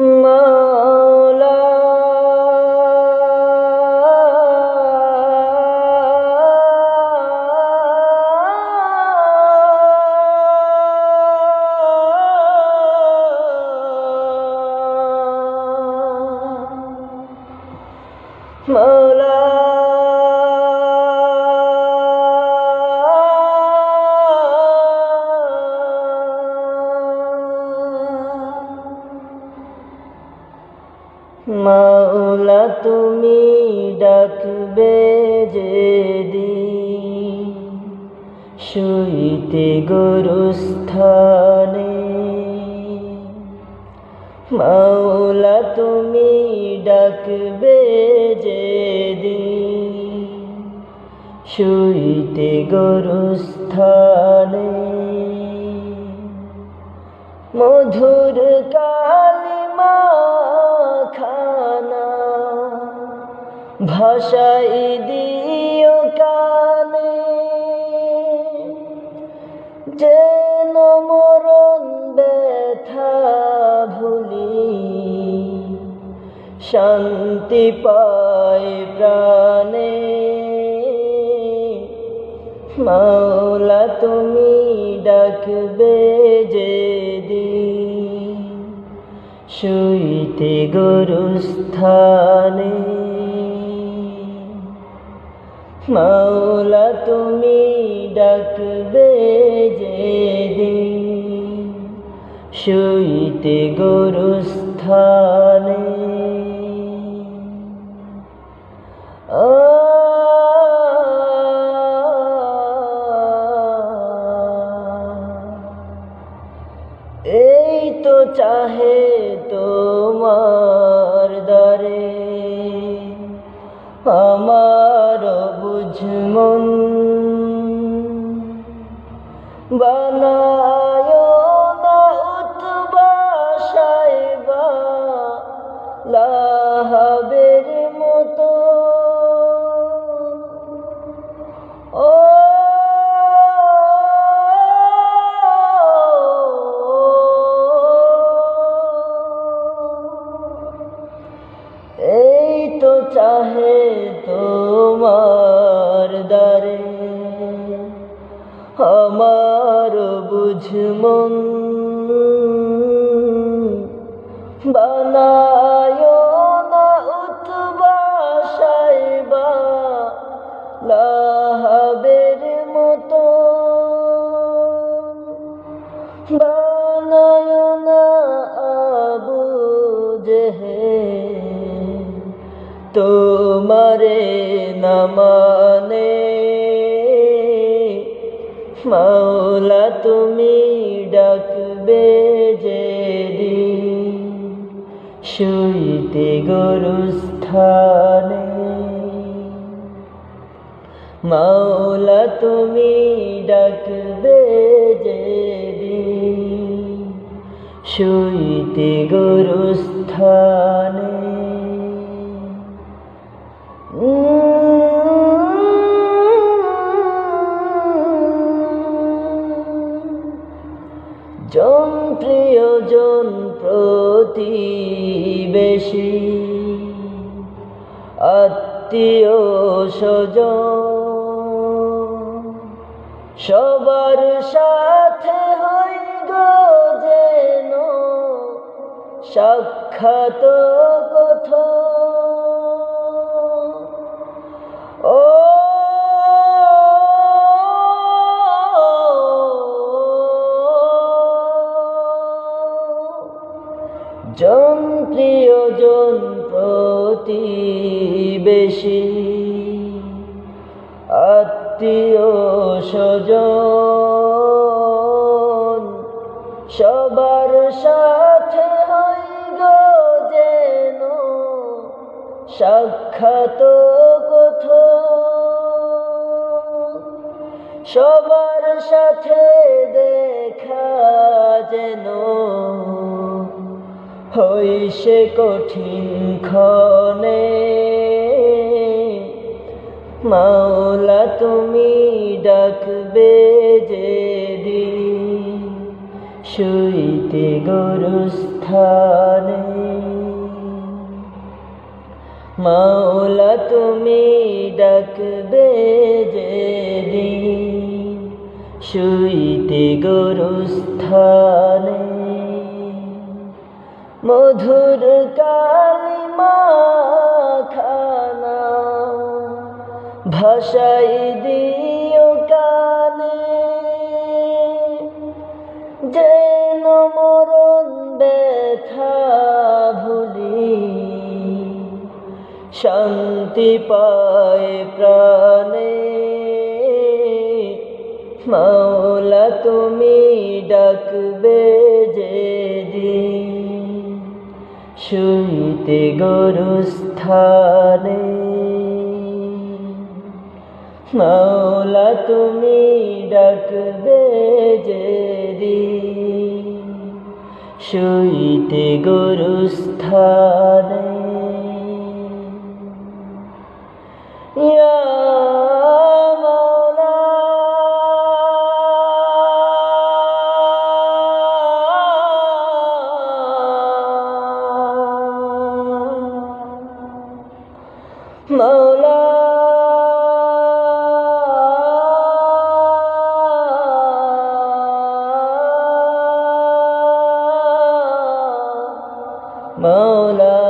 মাওলা তুমি ডাকবে যেদিন শুইতে গরুস্থানে। মাওলা তুমি ডাকবে যেদিন শুইতে গরুস্থানে। মধুর ভাষাই দিও কানে। যেন মরণ ব্যথা ভুলি শান্তি পায় প্রাণে। মাওলা, তুমি ডাকবে যেদিন শুইতে গরুস্থানে মাওলা তুমি ডাকবে যেদিন শুইতে গরুস্থানে। এই তো চাহে তোমার দরে আমার বুঝমন বানায় না উতবা সাইবা লাহাবের মতো। এই তো চাহে তোমার আমার বুঝমন বানায় মাওলা তুমি ডাকবে যেদিন শুইতে গরুস্থানে। মাওলা তুমি ডাকবে যেদিন শুইতে গরুস্থানে। প্রতিবেশী আত্মীয় সজ সবার সাথে হই গো যেন সাক্ষাৎ কথা প্রতিবেশী আত্মীয় স্বজন সবার সাথে হই যেন সাক্ষাৎ কথা সবার সাথে দেখা যেন হই সে কঠিন ক্ষণে মাওলা, তুমি ডাকবে যেদিন শুইতে গরুস্থানে। মাওলা, তুমি ডাকবে যেদিন শুইতে গরুস্থানে। মধুর কালিমা খানা ভাষাই দিও কানে, যেন মরণ ব্যথা ভুলি, শান্তি পায় প্রাণে। মাওলা, তুমি ডাকবে যেদিন শুইতে গরুস্থানে। মাওলা তুমি ডাকবে যেদিন শুইতে গরুস্থানে। ইয়া মাওলা মাওলা মাওলা